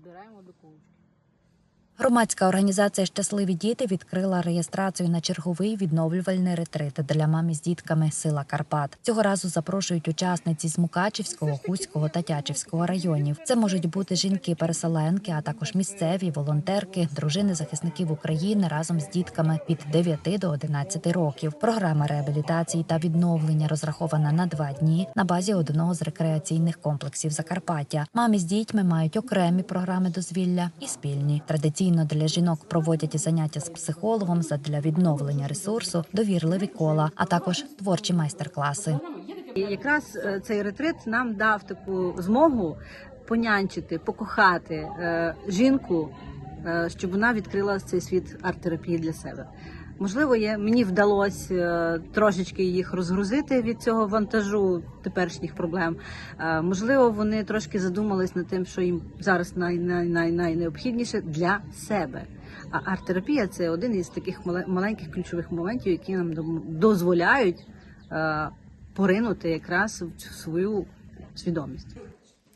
збираємо до кулочки. Громадська організація Щасливі діти відкрила реєстрацію на черговий відновлювальний ретрит для мами з дітками Сила Карпат. Цього разу запрошують учасниці з Мукачівського, Хуського та Тячівського районів. Це можуть бути жінки-переселенки, а також місцеві волонтерки, дружини захисників України разом з дітками від 9 до 11 років. Програма реабілітації та відновлення розрахована на два дні на базі одного з рекреаційних комплексів Закарпаття. Мамі з дітьми мають окремі програми дозвілля і спільні. Традиційно для жінок проводять заняття з психологом задля відновлення ресурсу, довірливі кола, а також творчі майстер-класи. Якраз е, цей ретрит нам дав таку змогу понянчити, покохати е, жінку, е, щоб вона відкрила цей світ арт-терапії для себе. Можливо, є, мені вдалося е, трошечки їх розгрузити від цього вантажу теперішніх проблем. Е, можливо, вони трошки задумались над тим, що їм зараз най, най, най, найнеобхідніше для себе. А арт-терапія це один із таких мале- маленьких ключових моментів, які нам дозволяють е, поринути якраз в свою свідомість.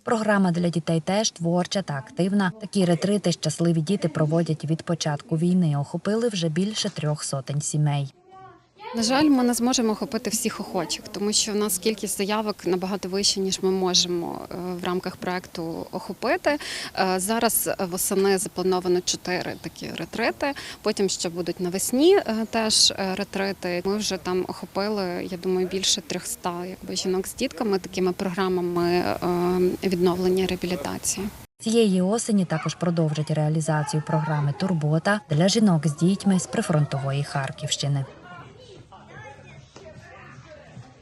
Програма для дітей теж творча та активна. Такі ретрити щасливі діти проводять від початку війни. Охопили вже більше трьох сотень сімей. На жаль, ми не зможемо охопити всіх охочих, тому що в нас кількість заявок набагато вища, ніж ми можемо е, в рамках проекту охопити. Е, Зараз восени заплановано чотири такі ретрити. Потім ще будуть навесні е, теж е, ретрити. Ми вже там охопили, я думаю, більше 300 якби жінок з дітками такими програмами е, відновлення реабілітації. Цієї осені також продовжать реалізацію програми Турбота для жінок з дітьми з прифронтової Харківщини.